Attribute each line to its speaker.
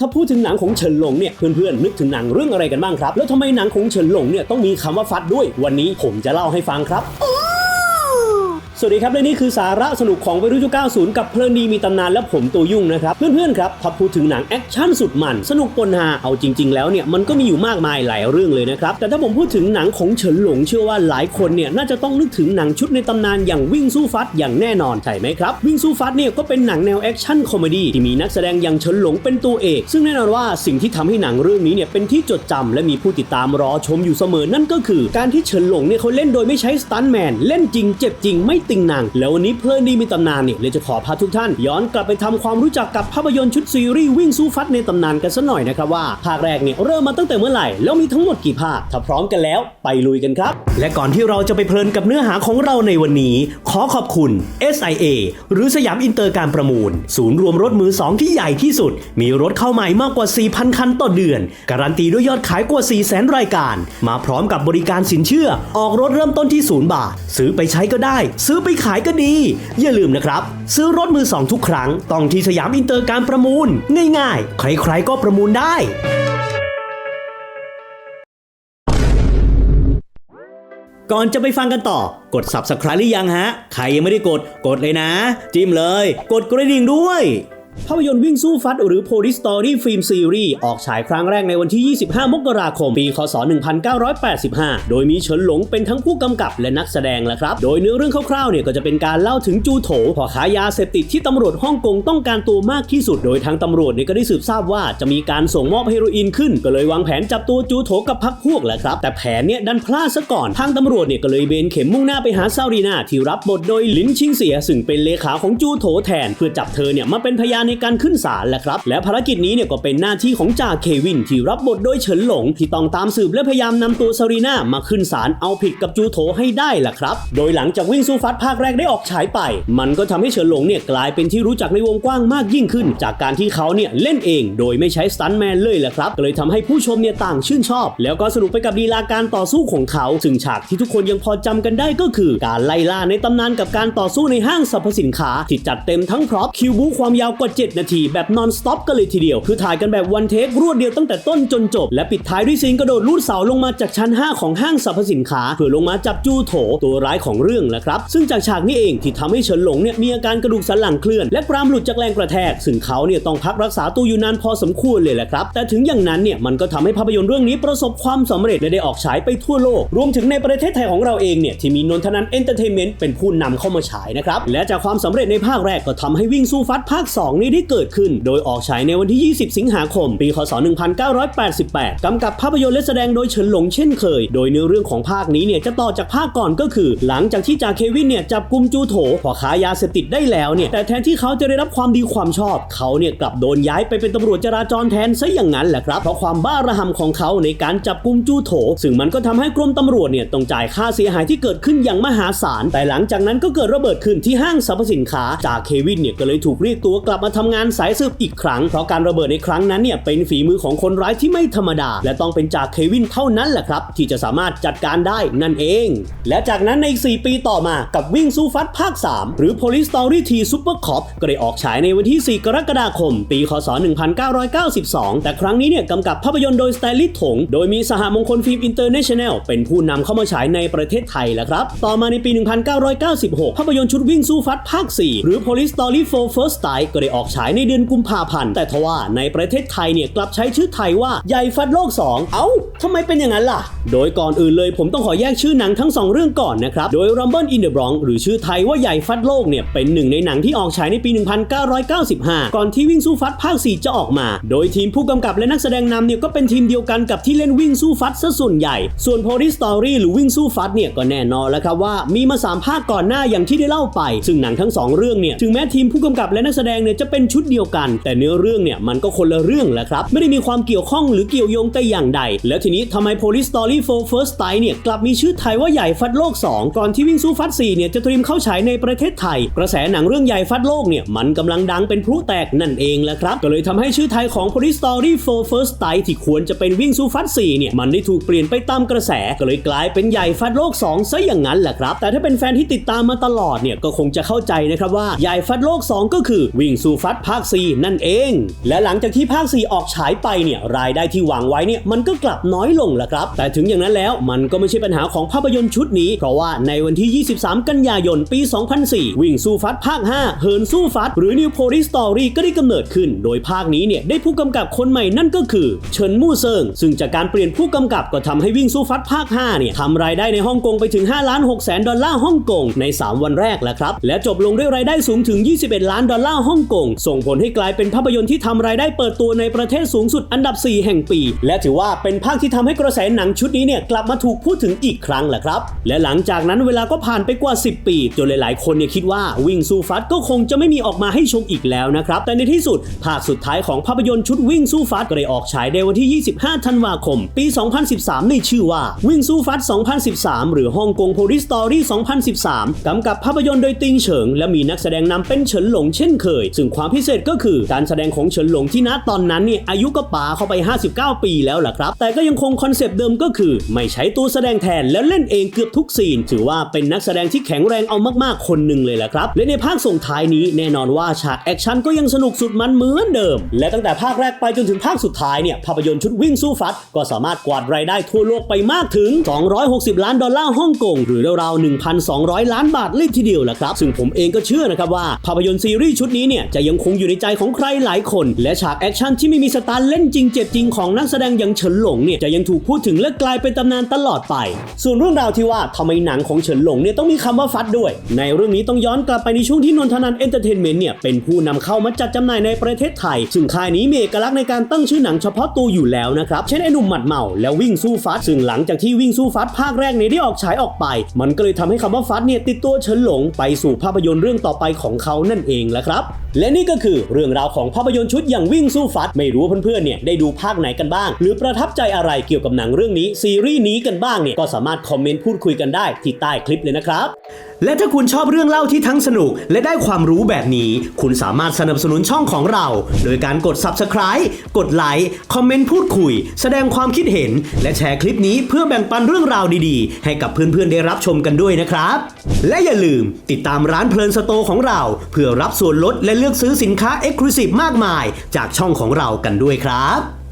Speaker 1: ถ้าพูดถึงหนังของเฉินหลงเนี่ยเพื่อนๆนึกถึงหนังเรื่องอะไรกันบ้างครับ แล้วทำไมหนังของเฉินหลงเนี่ยต้องมีคำว่าฟัดด้วย วันนี้ผมจะเล่าให้ฟังครับ สวัสดีครับและนี่คือสาระสนุกของวัยรุ่นยุค90 กับเพลินดีมีตำนานและผมตัวยุ่งนะครับ เพื่อนๆครับถ้าพูดถึงหนังแอคชั่นสุดมันสนุกปนฮาเอาจริง ๆ แล้วเนี่ยมันก็มีอยู่มากมายหลายเรื่องเลยนะครับ แต่ถ้าผมพูดถึงหนังของเฉินหลงเชื่อว่าหลายคนเนี่ยน่าจะต้องนึกถึงหนังชุดในตำนานอย่างวิ่งสู้ฟัดอย่างแน่นอนใช่ไหมครับ วิ่งสู้ฟัดเนี่ยก็เป็นหนังแนวแอคชั่นคอมเมดี้ที่มีนักแสดงอย่างเฉินหลงเป็นตัวเอก ซึ่งแน่นอนว่าสิ่งที่ทำให้หนังเรื่องนี้เนี่ยเป็นที่จดจำและมีผู้ติดตามรอชมอยู่เสมอนั่นก็คือ การที่เฉินหลงเนี่ยเขาเล่นโดยไม่ใช้สตันแมนเล่นจริงเจ็บจริงไม่ติงนังแล้ววันนี้เพลินดีมีตำนานเนี่ยเลยจะขอพาทุกท่าน ย้อนกลับไปทำความรู้จักกับภาพยนตร์ชุดซีรีส์วิ่งสู้ฟัดในตำนานกันสักหน่อยนะครับว่าภาคแรกเนี่ยเริ่มมาตั้งแต่เมื่อไหร่แล้วมีทั้งหมดกี่ภาคถ้าพร้อมกันแล้วไปลุยกันครับ และก่อนที่เราจะไปเพลินกับเนื้อหาของเราในวันนี้ ขอขอบคุณ SIA หรือสยามอินเตอร์การประมูล ศูนย์รวมรถมือสองที่ใหญ่ที่สุด มีรถเข้าใหม่มากกว่า 4,000 คันต่อเดือน การันตีด้วยยอดขายกว่า 400,000 รายการ มาพร้อมกับบริการสินเชื่อ ออกรถเริ่มต้นที่ 0 บาท ซื้อไปใช้ก็ได้ ซื้ออไปขายก็ดี อย่าลืมนะครับ ซื้อรถมือสองทุกครั้ง ต้องที่สยามอินเตอร์การประมูล ง่ายๆ ใครๆก็ประมูลได้ก่อนจะไปฟังกันต่อ กด subscribe หรือยังฮะ ใครยังไม่ได้กด กดเลยนะ จิ้มเลย กดกระดิ่งด้วย ภาพยนตร์วิ่งสู้ฟัดหรือ Police Story Film Series ออกฉายครั้งแรกในวันที่ 25 มกราคม ปี คศ 1985 โดยมีเฉินหลงเป็นทั้งผู้กำกับและนักแสดงแหละครับ โดยเนื้อเรื่องคร่าวๆ เนี่ยก็จะเป็นการเล่าถึงจูโถพ่อค้ายาเสพติดที่ตำรวจฮ่องกงต้องการตัวมากที่สุด โดยทางตำรวจเนี่ยก็ได้สืบทราบว่าจะมีการส่งมอบเฮโรอีนขึ้น ก็เลยวางแผนจับตัวจูโถกับพักพวกแหละครับ แต่แผนเนี่ยดันพลาดซะก่อน ทางตำรวจเนี่ยก็เลยเบนเข็มมุ่งหน้าไปหาซารีนาที่รับบทโดยลินชิงเสียซึ่งเป็นเลขาของจูโถแทน เพื่อจับเธอเนี่ยมาเป็นพยานในการขึ้นศาลแหละครับ และภารกิจนี้เนี่ยก็เป็นหน้าที่ของจ่าเควินที่รับบทโดยเฉินหลงที่ต้องตามสืบและพยายามนำตัวซารีนามาขึ้นศาลเอาผิดกับจูโถให้ได้แหละครับ โดยหลังจากวิ่งสู้ฟัดภาคแรกได้ออกฉายไป มันก็ทำให้เฉินหลงเนี่ยกลายเป็นที่รู้จักในวงกว้างมากยิ่งขึ้น จากการที่เขาเนี่ยเล่นเอง โดยไม่ใช้สตันแมนเลยแหละครับก็เลยทำให้ผู้ชมเนี่ยต่างชื่นชอบ แล้วก็สนุกไปกับลีลาการต่อสู้ของเขาซึ่งฉากที่ทุกคนยังพอจำกันได้ก็คือ การไล่ล่าในตำนานกับการต่อสู้ในห้างสรรพสินค้าที่จัดเต็มทั้งพร็อพคิวบูความยาวกว่า7 นาที แบบนอนสต็อปกันเลยทีเดียว คือถ่ายกันแบบวันเทครวดเดียวตั้งแต่ต้นจนจบ และปิดท้ายด้วยซีนกระโดดลูดเสาลงมาจากชั้น 5 ของห้างสรรพสินค้า เพื่อลงมาจับจูโถตัวร้ายของเรื่องแหละครับ ซึ่งจากฉากนี้เองที่ทำให้เฉินหลงเนี่ยมีอาการกระดูกสันหลังเคลื่อน และกรามหลุดจากแรงกระแทก ซึ่งเขาเนี่ยต้องพักรักษาตัวอยู่นานพอสมควรเลยแหละครับ แต่ถึงอย่างนั้นเนี่ยมันก็ทำให้ภาพยนตร์เรื่องนี้ประสบความสำเร็จและได้ออกฉายไปทั่วโลก รวมถึงในประเทศไทยของเราเองเนี่ยที่มีนนทนันเอนเตอร์เทนเมนต์เป็นผู้นำเข้ามาฉายนะครับและจากความสำเร็จในภาคแรกก็ทำให้วิ่งสู้ฟัดภาค2นีได้เกิดขึ้น โดยออกฉายในวันที่ 20 สิงหาคม ปีคศ 1988 กำกับภาพยนตร์และแสดงโดยเฉินหลงเช่นเคย โดยเนื้อเรื่องของภาคนี้เนี่ยจะต่อจากภาคก่อนก็คือ หลังจากที่จ่าเควินเนี่ยจับกุมจูโถพอค้ายาเสพติดได้แล้วเนี่ยแต่แทนที่เขาจะได้รับความดีความชอบ เขาเนี่ยกลับโดนย้ายไปเป็นตำรวจจราจรแทนซะอย่างนั้นแหละครับเพราะความบ้าระห่ำของเขาในการจับกุมจูโถ ซึ่งมันก็ทำให้กรมตำรวจเนี่ยต้องจ่ายค่าเสียหายที่เกิดขึ้นอย่างมหาศาลแต่หลังจากนั้นก็เกิดระเบิดขึ้นที่ห้างสรรพสินค้าจ่าเควินเนี่ยก็เลยถูกเรียกตัวกลับมาทำงานสายสืบอีกครั้ง เพราะการระเบิดในครั้งนั้นเนี่ยเป็นฝีมือของคนร้ายที่ไม่ธรรมดา และต้องเป็นจ่าเควินเท่านั้นแหละครับ ที่จะสามารถจัดการได้นั่นเอง และจากนั้นในอีก4ปีต่อมากับวิ่งสู้ฟัดภาค 3 หรือ Police Story T Super Cop ก็ได้ออกฉายในวันที่ 4 กรกฎาคม ปี คศ 1992 แต่ครั้งนี้เนี่ยกำกับภาพยนตร์โดยสไตลิสถง โดยมีสหมงคลฟิล์มอินเตอร์เนชั่นแนลเป็นผู้นำเข้ามาฉายในประเทศไทยแหละครับ ต่อมาในปี 1996 ภาพยนตร์ชุดวิ่งสู้ฟัดภาค 4 หรือ Police Story 4 First Strike ก็ได้ออกฉายในเดือนกุมภาพันธ์ แต่ทว่าในประเทศไทยเนี่ยกลับใช้ชื่อไทยว่าใหญ่ฟัดโลก 2 เอ้าทำไมเป็นอย่างนั้นล่ะ โดยก่อนอื่นเลยผมต้องขอแยกชื่อหนังทั้ง 2 เรื่องก่อนนะครับ โดย Rumble in the Bronx หรือชื่อไทยว่าใหญ่ฟัดโลกเนี่ยเป็นหนึ่งในหนังที่ออกฉายในปี 1995 ก่อนที่วิ่งสู้ฟัดภาค 4 จะออกมา โดยทีมผู้กำกับและนักแสดงนำเนี่ยก็เป็นทีมเดียวกันกับที่เล่นวิ่งสู้ฟัดซะส่วนใหญ่ ส่วน Police Story หรือวิ่งสู้ฟัดเนี่ยก็แน่นอนแล้วครับว่ามีมา3ภาคก่อนหน้าอย่างที่ได้เล่าไป ซึ่งหนังทั้ง 2 เรื่องเนี่ยถึงแม้ทีมผู้กำกับและนักแสดงเนี่ยจะเป็นชุดเดียวกัน แต่เนื้อเรื่องเนี่ยมันก็คนละเรื่องแหละครับ ไม่ได้มีความเกี่ยวข้องหรือเกี่ยวโยงแต่อย่างใด แล้วทีนี้ทำไม Police Story 4 First Strike เนี่ยกลับมีชื่อไทยว่าใหญ่ฟัดโลก 2 ก่อนที่วิ่งสู้ฟัด4เนี่ยจะเตรียมเข้าฉายในประเทศไทย กระแสหนังเรื่องใหญ่ฟัดโลกเนี่ยมันกำลังดังเป็นพลุแตกนั่นเองแหละครับก็เลยทำให้ชื่อไทยของ Police Story 4 First Strike ที่ควรจะเป็นวิ่งสู้ฟัด4เนี่ยมันได้ถูกเปลี่ยนไปตามกระแสก็เลยกลายเป็นใหญ่ฟัดโลก 2ซะอย่างนั้นแหละครับแต่ถ้าเป็นแฟนที่ติดตามมาตลอดเนี่ยก็คงจะเข้าใจนะครับว่าใหญ่ฟัดโลก 2 ก็คือวิ่งสู้ฟัดภาค 4 นั่นเอง และหลังจากที่ภาค 4 ออกฉายไปเนี่ยรายได้ที่หวังไว้เนี่ยมันก็กลับน้อยลงละครับ แต่ถึงอย่างนั้นแล้วมันก็ไม่ใช่ปัญหาของภาพยนตร์ชุดนี้ เพราะว่าในวันที่ 23 กันยายนปี 2004 วิ่งสู้ฟัดภาค 5เหินสู้ฟัด หรือ New Police Story ก็ได้กำเนิดขึ้น โดยภาคนี้เนี่ยได้ผู้กำกับคนใหม่นั่นก็คือ เฉินมู่เซิง ซึ่งจากการเปลี่ยนผู้กำกับก็ทำให้วิ่งสู้ฟัดภาค 5 เนี่ยทำรายได้ในฮ่องกงไปถึง5ล้าน6แสนดอลลาร์ฮ่องกงใน 3 วันแรกแล้วครับและจบลงด้วยรายได้สูงถึง 21 ล้านดอลลาร์ฮ่องกงส่งผลให้กลายเป็นภาพยนตร์ที่ทำรายได้เปิดตัวในประเทศสูงสุดอันดับ 4 แห่งปี และถือว่าเป็นภาคที่ทำให้กระแสหนังชุดนี้เนี่ยกลับมาถูกพูดถึงอีกครั้งแหละครับ และหลังจากนั้นเวลาก็ผ่านไปกว่า 10 ปี จนหลายๆ คนเนี่ยคิดว่าวิ่งสู้ฟัดก็คงจะไม่มีออกมาให้ชมอีกแล้วนะครับ แต่ในที่สุดภาคสุดท้ายของภาพยนตร์ชุดวิ่งสู้ฟัดก็ได้ออกฉายในวันที่ 25 ธันวาคม ปี 2013 ในชื่อว่าวิ่งสู้ฟัด 2013 หรือฮ่องกง Police Story 2013 กำกับภาพยนตร์โดยติงเฉิง และมีนักแสดงนำเป็นเฉินหลงเช่นเคย ซึ่งความพิเศษก็คือการแสดงของเฉินหลงที่ณตอนนั้นเนี่ยอายุก็ป่าเข้าไป 59 ปีแล้วล่ะครับ แต่ก็ยังคงคอนเซปต์เดิมก็คือ ไม่ใช้ตัวแสดงแทนแล้วเล่นเองเกือบทุกซีน ถือว่าเป็นนักแสดงที่แข็งแรงเอามากๆ คนหนึ่งเลยแหละครับ และในภาคส่งท้ายนี้แน่นอนว่าฉากแอคชั่นก็ยังสนุกสุดมันเหมือนเดิม และตั้งแต่ภาคแรกไปจนถึงภาคสุดท้ายเนี่ยภาพยนตร์ชุดวิ่งสู้ฟัด ก็สามารถกวาดรายได้ทั่วโลกไปมากถึง 260 ล้านดอลลาร์ฮ่องกงหรือราวๆ1,200 ล้านบาทเลยทีเดียวแหละครับ ซึ่งผมเองก็เชื่อนะครับว่าภาพยนตร์ซีรีส์ชุดนี้เนี่ยจะยังคงอยู่ในใจของใครหลายคน และฉากแอคชั่นที่ไม่มีสตาร์เล่นจริงเจ็บจริงของนักแสดงอย่างเฉินหลงเนี่ยจะยังถูกพูดถึงและกลายเป็นตำนานตลอดไป ส่วนเรื่องราวที่ว่าทำไมหนังของเฉินหลงเนี่ยต้องมีคำว่าฟัดด้วย ในเรื่องนี้ต้องย้อนกลับไปในช่วงที่นนทนันเอนเตอร์เทนเมนต์เนี่ยเป็นผู้นำเข้ามาจัดจำหน่ายในประเทศไทย ซึ่งค่ายนี้มีเอกลักษณ์ในการตั้งชื่อหนังเฉพาะตัวอยู่แล้วนะครับ เช่นไอ้หนุ่มหมัดเมาแล้ววิ่งสู้ฟัดซึ่งหลังจากที่วิ่งสู้ฟัดภาคแรกเนี่ยได้ออกฉายออกไป มันก็เลยทำให้คำว่าฟัดเนี่ยติดตัวเฉินหลงไปสู่ภาพยนตร์เรื่องต่อไปของเขานั่นเองแหละครับ และนี่ก็คือเรื่องราวของภาพยนตร์ชุดอย่างวิ่งสู้ฟัด ไม่รู้ว่าเพื่อนๆเนี่ยได้ดูภาคไหนกันบ้าง หรือประทับใจอะไรเกี่ยวกับหนังเรื่องนี้ซีรีส์นี้กันบ้างเนี่ยก็สามารถคอมเมนต์พูดคุยกันได้ที่ใต้คลิปเลยนะครับ และถ้าคุณชอบเรื่องเล่าที่ทั้งสนุก และได้ความรู้แบบนี้ คุณสามารถสนับสนุนช่องของเรา โดยการกด Subscribe กดไลค์คอมเมนต์พูดคุย แสดงความคิดเห็น และแชร์คลิปนี้เพื่อแบ่งปันเรื่องราวดีๆ ให้กับเพื่อนๆได้รับชมกันด้วยนะครับ และอย่าลืมติดตามร้านเพลินสโตของเรา เพื่อรับส่วนลดและเลือกซื้อสินค้า e x c l u s i v e มากมาย จากช่องของเรากันด้วยครับ